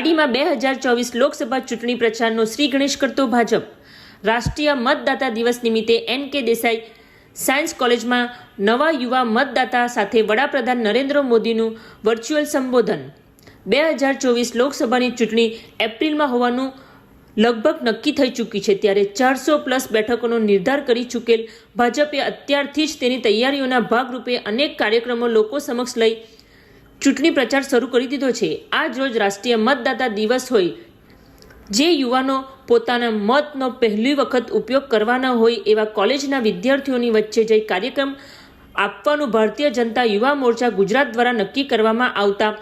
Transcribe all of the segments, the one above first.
પારડીમાં બે હજાર ચોવીસ લોકસભા ચૂંટણી પ્રચારનો શ્રી ગણેશ કરતો ભાજપ. રાષ્ટ્રીય મતદાતા દિવસ નિમિત્તે એન કે દેસાઈ સાયન્સ કોલેજમાં નવા યુવા મતદાતા સાથે વડાપ્રધાન નરેન્દ્ર મોદીનું વર્ચ્યુઅલ સંબોધન. બે હજાર ચોવીસ લોકસભાની ચૂંટણી એપ્રિલમાં હોવાનું લગભગ નક્કી થઈ ચૂકી છે, ત્યારે ચારસો પ્લસ બેઠકોનો નિર્ધાર કરી ચૂકેલ ભાજપે અત્યારથી જ તેની તૈયારીઓના ભાગરૂપે અનેક કાર્યક્રમો લોકો સમક્ષ લઈ ચૂંટણી પ્રચાર શરૂ કરી દીધો છે. આજ રોજ રાષ્ટ્રીય મતદાતા દિવસ હોય. જે યુવાનો પોતાના મતનો પહેલી વખત ઉપયોગ કરવાના હોય એવા કોલેજના વિદ્યાર્થીઓની વચ્ચે જઈ કાર્યક્રમ આપવાનું ભારતીય જનતા યુવા મોરચા ગુજરાત દ્વારા નક્કી કરવામાં આવતા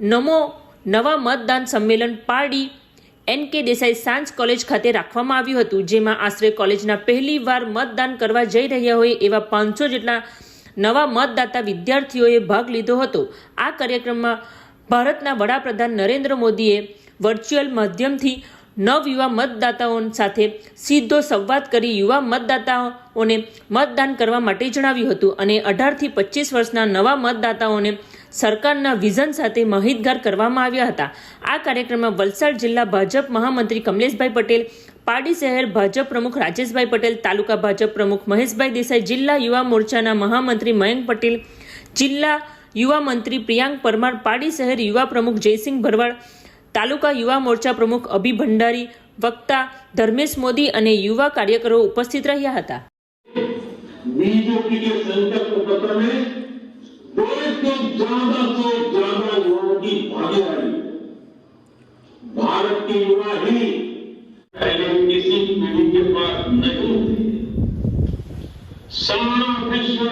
નમો નવા મતદાન સંમેલન પારડી એન કે દેસાઈ સાંજ કોલેજ ખાતે રાખવામાં આવ્યું હતું, જેમાં આશરે કોલેજના પહેલી વાર મતદાન કરવા જઈ રહ્યા હોય એવા પાંચસો જેટલા નવા મતદાતા વિદ્યાર્થીઓએ ભાગ લીધો હતો. આ કાર્યક્રમમાં ભારતના વડાપ્રધાન નરેન્દ્ર મોદીએ વર્ચ્યુઅલ માધ્યમથી નવયુવા મતદાતાઓ સાથે સીધો સંવાદ કરી યુવા મતદાતાઓને મતદાન કરવા માટે જણાવ્યું હતું અને અઢારથી પચીસ વર્ષના નવા મતદાતાઓને સરકારના વિઝન સાથે માહિતગાર કરવામાં આવ્યા હતા. આ કાર્યક્રમમાં વલસાડ જિલ્લા ભાજપ મહામંત્રી કમલેશભાઈ પટેલ, પારડી શહેર ભાજપ પ્રમુખ રાજેશભાઈ પટેલ, તાલુકા ભાજપ પ્રમુખ મહેશભાઈ દેસાઈ, જિલ્લા યુવા મોરચાના મહામંત્રી મયંક પટેલ, જિલ્લા યુવા મંત્રી પ્રિયાંક પરમાર, પારડી શહેર યુવા પ્રમુખ જયસિંહ ભરવાડ, તાલુકા યુવા મોરચા પ્રમુખ અભી ભંડારી, વક્તા ધર્મેશ મોદી અને યુવા કાર્યકરો ઉપસ્થિત રહ્યા હતા. से ज़्यादा से ज़्यादा युवाओं की भागीदारी। भारत के युवा ही पहले किसी पीढ़ी के पास नहीं थे सारा विश्व